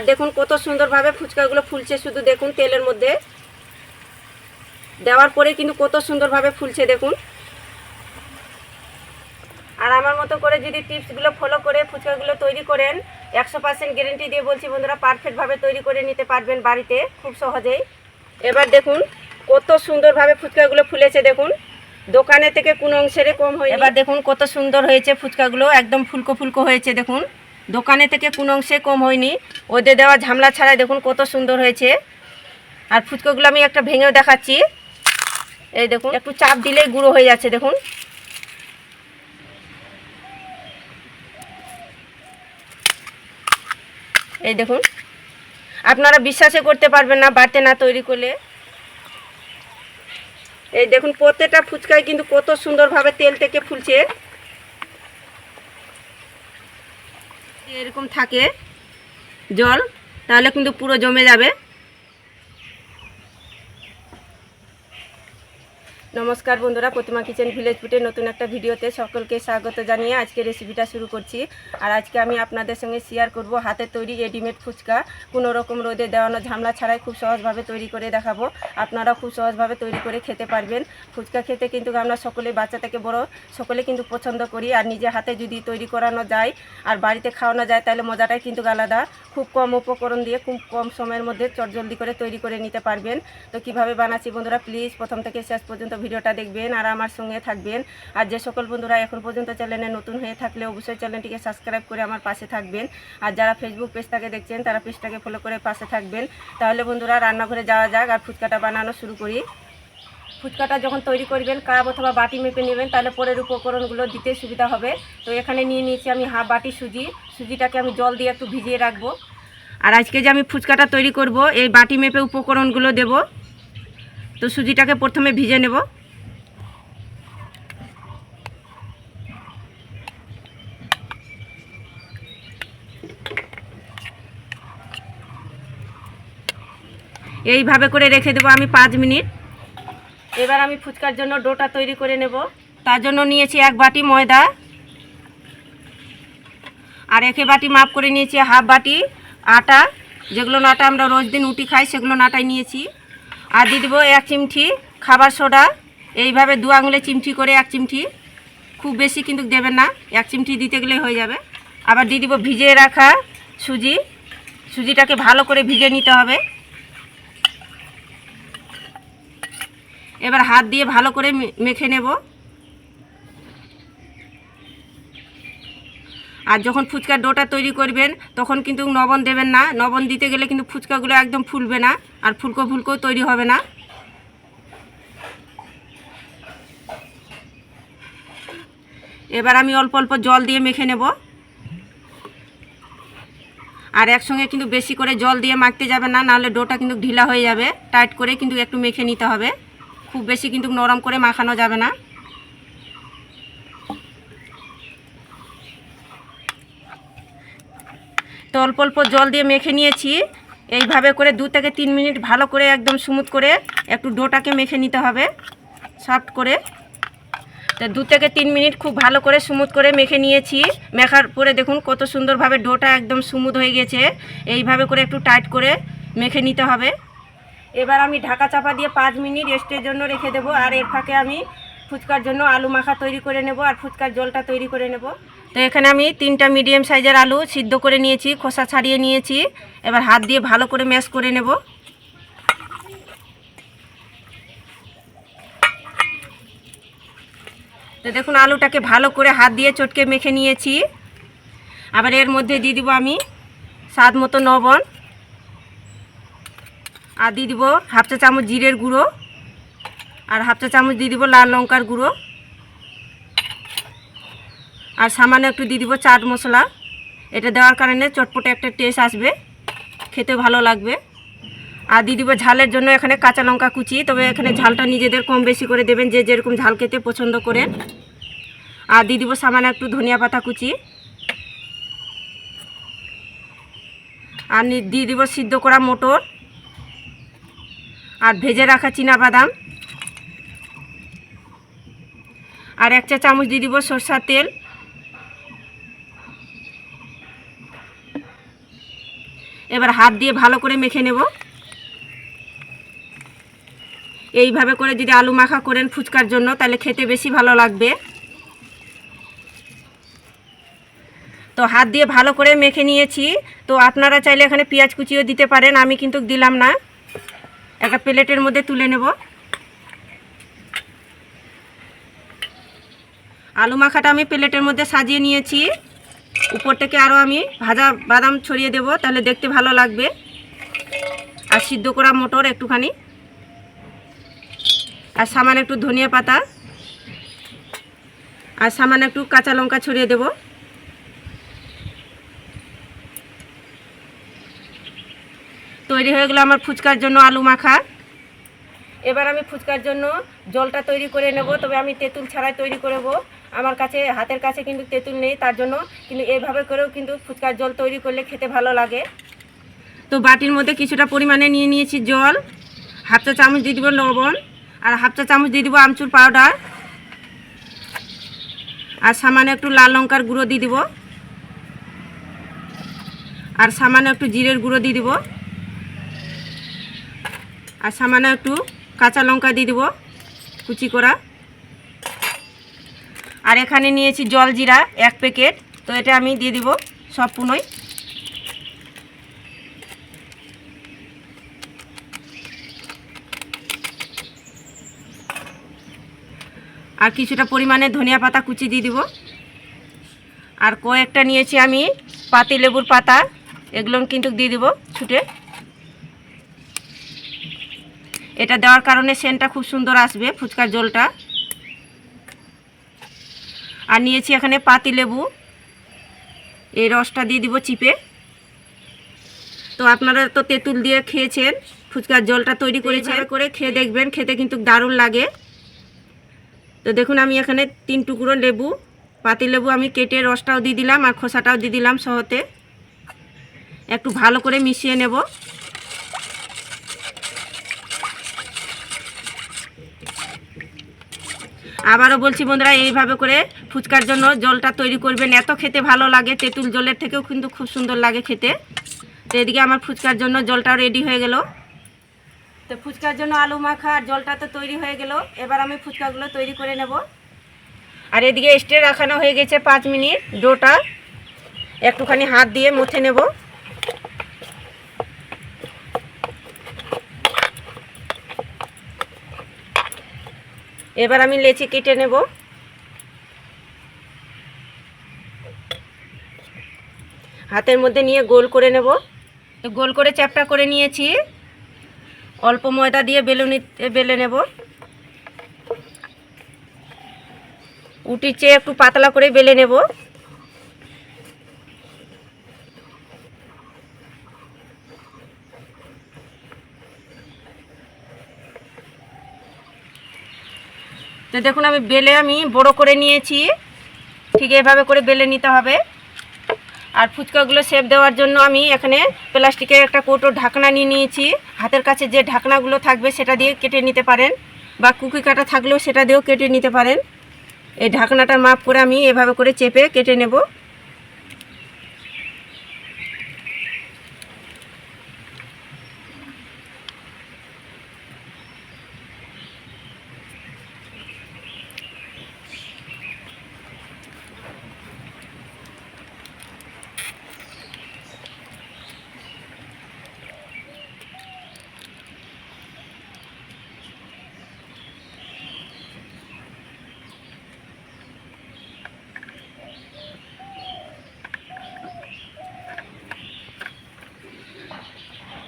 আর দেখুন কত সুন্দরভাবে ফুচকাগুলো ফুলছে শুধু দেখুন তেলের মধ্যে। দেওয়ার পরে কিন্তু কত সুন্দরভাবে ফুলছে দেখুন। আর আমার মতো করে যদি টিপসগুলো ফলো করে ফুচকাগুলো তৈরি করেন, একশো পার্সেন্ট গ্যারেন্টি দিয়ে বলছি বন্ধুরা, পারফেক্টভাবে তৈরি করে নিতে পারবেন বাড়িতে খুব সহজেই। এবার দেখুন কত সুন্দরভাবে ফুচকাগুলো ফুলেছে দেখুন। দোকানে থেকে কোনো অংশের কম হয় এবার দেখুন কত সুন্দর হয়েছে ফুচকাগুলো, একদম ফুলকো ফুলকো হয়েছে দেখুন। দোকানে থেকে কোনো অংশে কম হয়নি। ওদের দেওয়া ঝামলা ছাড়াই দেখুন কত সুন্দর হয়েছে। আর ফুচকাগুলো আমি একটা ভেঙেও দেখাচ্ছি। এই দেখুন, একটু চাপ দিলেই গুঁড়ো হয়ে যাচ্ছে, দেখুন। এই দেখুন, আপনারা বিশ্বাসে করতে পারবেন না বাড়তে না তৈরি করলে। এই দেখুন, প্রত্যেকটা ফুচকায় কিন্তু কত সুন্দরভাবে তেল থেকে ফুলছে। এরকম থাকে জল তাহলে কিন্তু পুরো জমে যাবে। নমস্কার বন্ধুরা, প্রতিমা কিচেন ভিলেজ ফুটে নতুন একটা ভিডিওতে সকলকে স্বাগত জানিয়ে আজকে রেসিপিটা শুরু করছি। আর আজকে আমি আপনাদের সঙ্গে শেয়ার করব হাতে তৈরি রেডিমেড ফুচকা। কোনো রকম রোদে দেওয়ানো ঝামলা ছাড়াই খুব সহজভাবে তৈরি করে দেখাবো। আপনারা খুব সহজভাবে তৈরি করে খেতে পারবেন। ফুচকা খেতে কিন্তু আমরা সকলে বাচ্চা থেকে বড় সকলে কিন্তু পছন্দ করি। আর নিজে হাতে যদি তৈরি করানো যায় আর বাড়িতে খাওয়ানো যায়, তাহলে মজাটাই কিন্তু আলাদা। খুব কম উপকরণ দিয়ে খুব কম সময়ের মধ্যে চটজলদি করে তৈরি করে নিতে পারবেন। তো কীভাবে বানাচ্ছি বন্ধুরা প্লিজ প্রথম থেকে শেষ পর্যন্ত ভিডিওটা দেখবেন আর আমার সঙ্গে থাকবেন। আর যে সকল বন্ধুরা এখন পর্যন্ত চ্যানেলে নতুন হয়ে থাকলে অবশ্যই চ্যানেলটিকে সাবস্ক্রাইব করে আমার পাশে থাকবেন। আর যারা ফেসবুক পেজটাকে দেখছেন, তারা পেজটাকে ফলো করে পাশে থাকবেন। তাহলে বন্ধুরা রান্নাঘরে যাওয়া যাক আর ফুচকাটা বানানো শুরু করি। ফুচকাটা যখন তৈরি করবেন, কাপ অথবা বাটি মেপে নেবেন, তাহলে পরের উপকরণগুলো দিতে সুবিধা হবে। তো এখানে নিয়ে নিয়েছি আমি হাফ বাটি সুজি। সুজিটাকে আমি জল দিয়ে একটু ভিজিয়ে রাখব। আর আজকে যে আমি ফুচকাটা তৈরি করব, এই বাটি মেপে উপকরণগুলো দেব। তো সুজিটাকে প্রথমে ভিজে নেব। এইভাবে করে রেখে দেবো আমি পাঁচ মিনিট। এবার আমি ফুচকার জন্য ডোটা তৈরি করে নেব। তার জন্য নিয়েছি এক বাটি ময়দা। আর একে বাটি মাপ করে নিয়েছি হাফ বাটি আটা। যেগুলো নাটা আমরা রোজ দিন উটি খাই, সেগুলো নাটাই নিয়েছি। আর দিয়ে দেবো এক চিমঠি খাবার সোডা। এইভাবে দু আঙুলে চিমঠি করে এক চিমঠি খুব বেশি কিন্তু দেবেন না, এক চিমঠি দিতে গেলে হয়ে যাবে। আবার দিয়ে দিব ভিজিয়ে রাখা সুজি। সুজিটাকে ভালো করে ভিজে নিতে হবে। এবার হাত দিয়ে ভালো করে মেখে নেব। আর যখন ফুচকার ডোটা তৈরি করবেন, তখন কিন্তু লবণ দেবেন না। লবণ দিতে গেলে কিন্তু ফুচকাগুলো একদম ফুলবে না আর ফুলকো ফুলকো তৈরি হবে না। এবার আমি অল্প অল্প জল দিয়ে মেখে নেব। আর একসঙ্গে কিন্তু বেশি করে জল দিয়ে মাখতে যাবে না, নাহলে ডোটা কিন্তু ঢিলা হয়ে যাবে। টাইট করে কিন্তু একটু মেখে নিতে হবে। খুব বেশি কিন্তু নরম করে মাখানো যাবে না। তো অল্প অল্প জল দিয়ে মেখে নিয়েছি। এইভাবে করে দু থেকে তিন মিনিট ভালো করে একদম স্মুথ করে একটু ডোটাকে মেখে নিতে হবে, সফট করে। তো দু থেকে তিন মিনিট খুব ভালো করে স্মুথ করে মেখে নিয়েছি। মেখার পরে দেখুন কত সুন্দরভাবে ডোটা একদম স্মুথ হয়ে গেছে। এইভাবে করে একটু টাইট করে মেখে নিতে হবে। এবার আমি ঢাকা চাপা দিয়ে পাঁচ মিনিট রেস্টের জন্য রেখে দেবো। আর এর ফাঁকে আমি ফুচকার জন্য আলু মাখা তৈরি করে নেব। আর ফুচকার জলটা তৈরি করে নেব। তো এখানে আমি তিনটা মিডিয়াম সাইজের আলু সিদ্ধ করে নিয়েছি, খোসা ছাড়িয়ে নিয়েছি। এবার হাত দিয়ে ভালো করে ম্যাশ করে নেব। তো দেখুন, আলুটাকে ভালো করে হাত দিয়ে চটকে মেখে নিয়েছি। আবার এর মধ্যে দিয়ে দিব আমি স্বাদ মতো লবণ। আর দিয়ে দিব হাফ চা চামচ জিরের গুঁড়ো। আর হাফ চা চামচ দিয়ে দিব লাল লঙ্কার গুঁড়ো। আর সামান্য একটু দিয়ে দিব চাট মশলা। এটা দেওয়ার কারণে চটপটে একটা টেস্ট আসবে, খেতে ভালো লাগবে। আর দিয়ে দিব ঝালের জন্য এখানে কাঁচা লঙ্কা কুচি, তবে এখানে ঝালটা নিজেদের কম বেশি করে দেবেন যে যেরকম ঝাল খেতে পছন্দ করেন। আর দিয়ে দিব সামান্য একটু ধনিয়া পাতা কুচি। আর দিয়ে দিব সিদ্ধ করা মোটর। আর ভেজে রাখা বাদাম আর এক চা চামচ দিয়ে দিব সরষার তেল। এবার হাত দিয়ে ভালো করে মেখে নেব। এইভাবে করে যদি আলু মাখা করেন ফুচকার জন্য, তাহলে খেতে বেশি ভালো লাগবে। তো হাত দিয়ে ভালো করে মেখে নিয়েছি। তো আপনারা চাইলে এখানে পেঁয়াজ কুচিও দিতে পারেন, আমি কিন্তু দিলাম না। একটা প্লেটের মধ্যে তুলে নেব। আলু মাখাটা আমি প্লেটের মধ্যে সাজিয়ে নিয়েছি। উপর থেকে আরও আমি ভাজা বাদাম ছড়িয়ে দেব, তাহলে দেখতে ভালো লাগবে। আর সিদ্ধ করা মোটর একটুখানি। আর সামান্য একটু ধনিয়া পাতা। আর সামান্য একটু কাঁচা লঙ্কা ছড়িয়ে দেব। তৈরি হয়ে গেলো আমার ফুচকার জন্য আলু মাখা। এবার আমি ফুচকার জন্য জলটা তৈরি করে নেব, তবে আমি তেঁতুল ছাড়াই তৈরি করব আমার কাছে, হাতের কাছে কিন্তু তেঁতুল নেই, তার জন্য কিন্তু এভাবে করেও কিন্তু ফুচকার জল তৈরি করলে খেতে ভালো লাগে। তো বাটির মধ্যে কিছুটা পরিমাণে নিয়ে নিয়েছি জল, হাফ চা চামচ দিয়ে দিব লবণ, আর হাফ চা চামচ দিয়ে দিব আমচুর পাউডার, আর সামান্য একটু লাল লঙ্কার গুঁড়ো দিয়ে দিব, আর সামান্য একটু জিরের গুঁড়ো দিয়ে দিব, আর সামান্য একটু কাঁচা লঙ্কা দিয়ে দিব কুচি করা। আর এখানে নিয়েছি জল জিরা, এক প্যাকেট। তো এটা আমি দিয়ে দিব সম্পূর্ণই আর কিছুটা পরিমাণে ধনিয়া পাতা কুচি দিয়ে দিব। আর কয়েকটা নিয়েছি আমি পাতি লেবুর পাতা, এগুলো কিন্তু দিয়ে দিব ছুটে। এটা দেওয়ার কারণে সেন্টটা খুব সুন্দর আসবে ফুচকার জলটা। আর নিয়েছি এখানে পাতি লেবু। এই রসটা দিয়ে দিব চিপে। তো আপনারা তো তেঁতুল দিয়ে খেয়েছেন ফুচকার জলটা তৈরি করেছে করে খেয়ে দেখবেন খেতে কিন্তু দারুণ লাগে। তো দেখুন আমি এখানে তিন টুকরো লেবু পাতি লেবু আমি কেটে রসটাও দিয়ে দিলাম আর খোসাটাও দিয়ে দিলাম সহতে। একটু ভালো করে মিশিয়ে নেব। আবারও বলছি বন্ধুরা, এইভাবে করে ফুচকার জন্য জলটা তৈরি করবেন। এত খেতে ভালো লাগে, তেঁতুল জলের থেকেও কিন্তু খুব সুন্দর লাগে খেতে। তো এদিকে আমার ফুচকার জন্য জলটাও রেডি হয়ে গেল। তো ফুচকার জন্য আলু মাখা আর জলটা তো তৈরি হয়ে গেল। এবার আমি ফুচকাগুলো তৈরি করে নেব। আর এদিকে স্টে রাখানো হয়ে গেছে পাঁচ মিনিট, ডোটা। একটুখানি হাত দিয়ে মুছে নেব। এবার আমি লেচি কেটে নেব। হাতের মধ্যে নিয়ে গোল করে নেব। গোল করে চ্যাপটা করে নিয়েছি। অল্প ময়দা দিয়ে বেলুনিতে বেলে নেব। উটির চেয়ে একটু পাতলা করে বেলে নেব। তো দেখুন, আমি বেলে আমি বড় করে নিয়েছি। ঠিক এভাবে করে বেলে নিতে হবে। আর ফুচকাগুলো সেপ দেওয়ার জন্য আমি এখানে প্লাস্টিকের একটা কৌটো ঢাকনা নিয়ে নিয়েছি। হাতের কাছে যে ঢাকনাগুলো থাকবে সেটা দিয়ে কেটে নিতে পারেন বা কুকি কাটা থাকলেও সেটা দিয়েও কেটে নিতে পারেন। এই ঢাকনাটা মাপ করে আমি এভাবে করে চেপে কেটে নেব।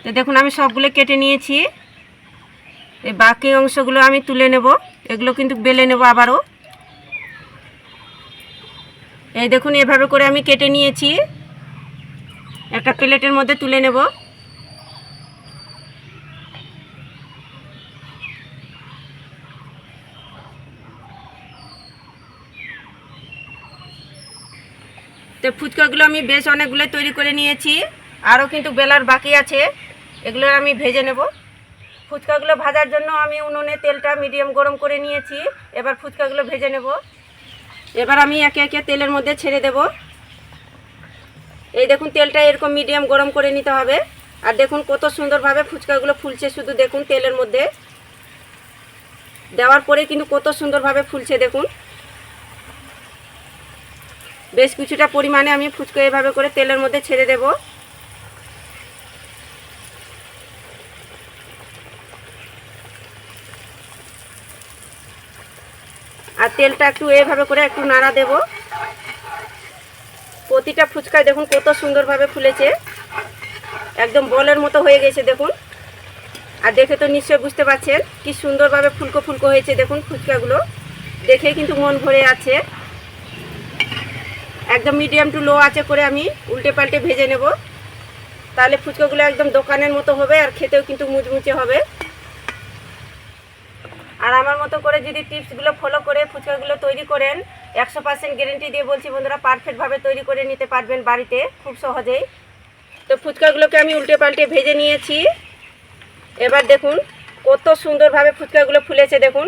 তো দেখুন, আমি সবগুলো কেটে নিয়েছি। এই বাকি অংশগুলো আমি তুলে নেব। এগুলো কিন্তু বেলে নেব আবারও। এই দেখুন, এভাবে করে আমি কেটে নিয়েছি। একটা প্লেটের মধ্যে তুলে নেব। তো ফুচকাগুলো আমি বেশ অনেকগুলো তৈরি করে নিয়েছি। আরও কিন্তু বেলার বাকি আছে। এগুলো আমি ভেজে নেব। ফুচকাগুলো ভাজার জন্য আমি উনুনে তেলটা মিডিয়াম গরম করে নিয়েছি। এবার ফুচকাগুলো ভেজে নেব। এবার আমি একে একে তেলের মধ্যে ছেড়ে দেব। এই দেখুন, তেলটা এরকম মিডিয়াম গরম করে নিতে হবে। আর দেখুন, কত সুন্দরভাবে ফুচকাগুলো ফুলছে শুধু দেখুন তেলের মধ্যে। দেওয়ার পরে কিন্তু কত সুন্দরভাবে ফুলছে দেখুন। বেশ কিছুটা পরিমাণে আমি ফুচকা এভাবে করে তেলের মধ্যে ছেড়ে দেব। আর তেলটা একটু এভাবে করে একটু নাড়া দেব। প্রতিটা ফুচকায় দেখুন কত সুন্দরভাবে ফুলেছে। একদম বলের মতো হয়ে গেছে দেখুন। আর দেখে তো নিশ্চয়ই বুঝতে পারছেন কি সুন্দরভাবে ফুলকো ফুলকো হয়েছে দেখুন ফুচকাগুলো। দেখে কিন্তু মন ভরে আছে। একদম মিডিয়াম টু লো আছে করে আমি উল্টে পাল্টে ভেজে নেব। তাহলে ফুচকাগুলো একদম দোকানের মতো হবে আর খেতেও কিন্তু মুচমুচে হবে। আর আমার মতো করে যদি টিপসগুলো ফলো করে, ফুচকাগুলো তৈরি করেন, একশো পার্সেন্ট গ্যারেন্টি দিয়ে বলছি বন্ধুরা পারফেক্টভাবে তৈরি করে নিতে পারবেন বাড়িতে, খুব সহজেই। তো ফুচকাগুলোকে আমি উল্টে পাল্টে ভেজে নিয়েছি। এবার দেখুন, কত সুন্দরভাবে ফুচকাগুলো ফুলেছে দেখুন।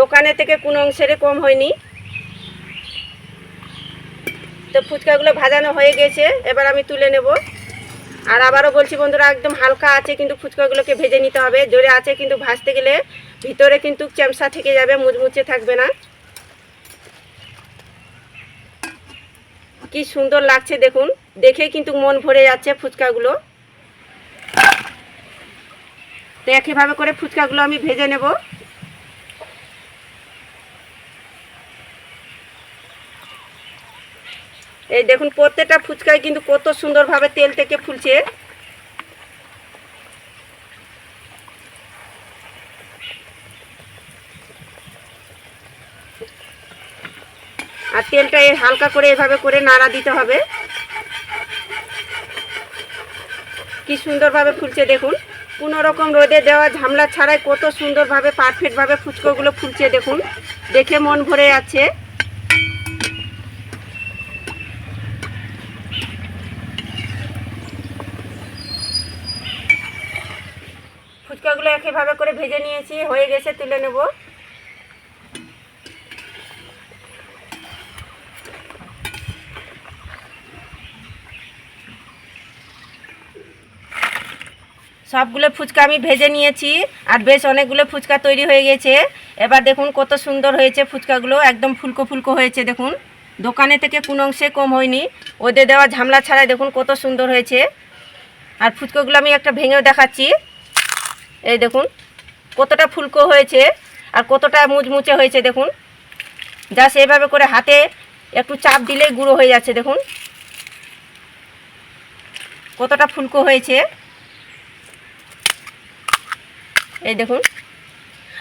দোকানে থেকে কোনো অংশের কম হয়নি। তো ফুচকাগুলো ভাজানো হয়ে গেছে, এবার আমি তুলে নেব। আর আবারও বলছি বন্ধুরা, একদম হালকা আছে, কিন্তু ফুচকাগুলোকে ভেজে নিতে হবে। জোরে আছে, কিন্তু ভাজতে গেলে ভিতরে কিন্তু চ্যামসা থেকে যাবে, মুচমুচে থাকবে না। কি সুন্দর লাগছে দেখুন। দেখে কিন্তু মন ভরে যাচ্ছে ফুচকাগুলো। তো একইভাবে করে ফুচকাগুলো আমি ভেজে নেব। এই দেখুন, প্রত্যেকটা ফুচকায় কিন্তু কত সুন্দরভাবে তেল থেকে ফুলছে। আর তেলটা এর হালকা করে এভাবে করে নাড়া দিতে হবে। কি সুন্দরভাবে ফুলছে দেখুন। কোনো রকম রোদে দেওয়া ঝামলা ছাড়াই কত সুন্দরভাবে পারফেক্টভাবে ফুচকাগুলো ফুলছে দেখুন। দেখে মন ভরে যাচ্ছে। ফুচকাগুলো একইভাবে করে ভেজে নিয়েছি, হয়ে গেছে, তুলে নেব। সবগুলো ফুচকা আমি ভেজে নিয়েছি আর বেশ অনেকগুলো ফুচকা তৈরি হয়ে গেছে। এবার দেখুন কত সুন্দর হয়েছে ফুচকাগুলো, একদম ফুলকো ফুলকো হয়েছে দেখুন। দোকানে থেকে কোনো অংশে কম হয়নি। ওদের দেওয়া ঝামলা ছাড়াই দেখুন কত সুন্দর হয়েছে। আর ফুচকাগুলো আমি একটা ভেঙেও দেখাচ্ছি। এই দেখুন, কতটা ফুলকো হয়েছে আর কতটা মুচমুচে হয়েছে দেখুন। যা সেইভাবে করে হাতে একটু চাপ দিলেই গুঁড়ো হয়ে যাচ্ছে দেখুন। কতটা ফুলকো হয়েছে। এই দেখুন।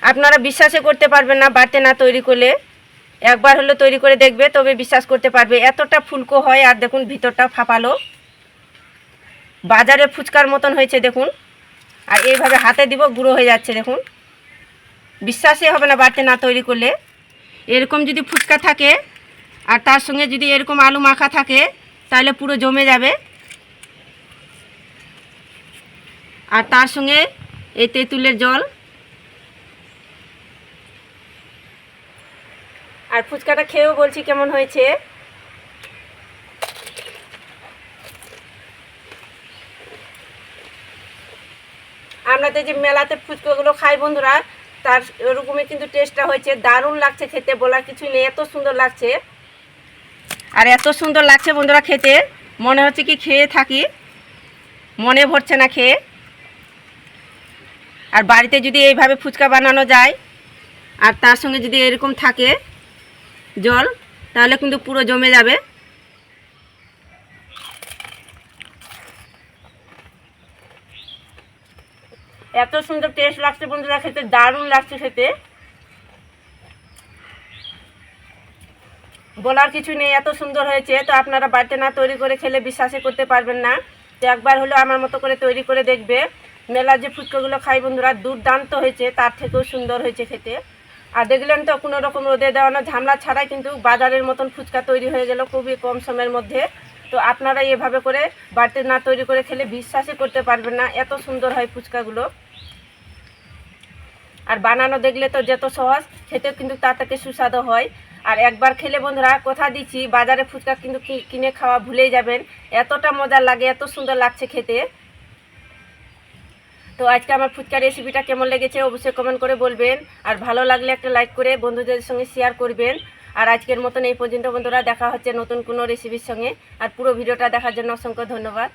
আপনারা বিশ্বাসে করতে পারবেন না বাড়তে না তৈরি করলে। একবার হলো তৈরি করে দেখবে, তবে বিশ্বাস করতে পারবে। এতটা ফুলকো হয়, আর দেখুন ভিতরটা ফাঁপালো। বাজারে ফুচকার মতন হয়েছে, দেখুন। আর এইভাবে হাতে দিব, গুঁড়ো হয়ে যাচ্ছে, দেখুন। বিশ্বাসই হবে না বাড়তে না তৈরি করলে। এরকম যদি ফুচকা থাকে, আর তার সঙ্গে যদি এরকম আলু মাখা থাকে, তাহলে পুরো জমে যাবে। আর তার সঙ্গে এই তেঁতুলের জল। আর ফুচকাটা খেয়েও বলছি কেমন হয়েছে। আমরা তো যে মেলাতে ফুচকাগুলো খাই বন্ধুরা, তার ওরকমই কিন্তু টেস্টটা হয়েছে। দারুণ লাগছে খেতে, বলার কিছু নেই। এত সুন্দর লাগছে। আর এত সুন্দর লাগছে বন্ধুরা খেতে। মনে হচ্ছে কি খেয়ে থাকি। মনে ভরছে না খেয়ে। আর বাড়িতে যদি এইভাবে ফুচকা বানানো যায়, আর তার সঙ্গে যদি এরকম থাকে জল, তাহলে কিন্তু পুরো জমে যাবে। এত সুন্দর টেস্ট লাগছে বন্ধুরা খেতে, দারুণ লাগছে খেতে। বলার কিছু নেই, এত সুন্দর হয়েছে, তো আপনারা বাড়িতে না তৈরি করে খেলে বিশ্বাসই করতে পারবেন না। তো একবার হলো আমার মতো করে তৈরি করে দেখবে। মেলার যে ফুচকাগুলো খাই বন্ধুরা, দুর্দান্ত হয়েছে, তার থেকেও সুন্দর হয়েছে খেতে। আর দেখলেন তো, কোনো রকম রোদে দেওয়ানো ঝামলা ছাড়াই কিন্তু বাজারের মতন ফুচকা তৈরি হয়ে গেল খুবই কম সময়ের মধ্যে। তো আপনারা এভাবে করে বাড়িতে না তৈরি করে খেলে বিশ্বাসই করতে পারবেন না, এত সুন্দর হয় ফুচকাগুলো। আর বানানো দেখলে তো যত সহজ, খেতেও কিন্তু তার থেকে সুস্বাদু হয়। আর একবার খেলে বন্ধুরা, কথা দিচ্ছি, বাজারে ফুচকা কিন্তু কিনে খাওয়া ভুলেই যাবেন। এতটা মজার লাগে, এত সুন্দর লাগছে খেতে। তো আজকে আমার ফুচকা রেসিপিটা কেমন লেগেছে অবশ্যই কমেন্ট করে বলবেন। আর ভালো লাগলে একটা লাইক করে বন্ধুদের সঙ্গে শেয়ার করবেন। আর আজকের মতন এই পর্যন্ত বন্ধুরা, দেখা হচ্ছে নতুন কোনো রেসিপির সঙ্গে। আর পুরো ভিডিওটা দেখার জন্য অসংখ্য ধন্যবাদ।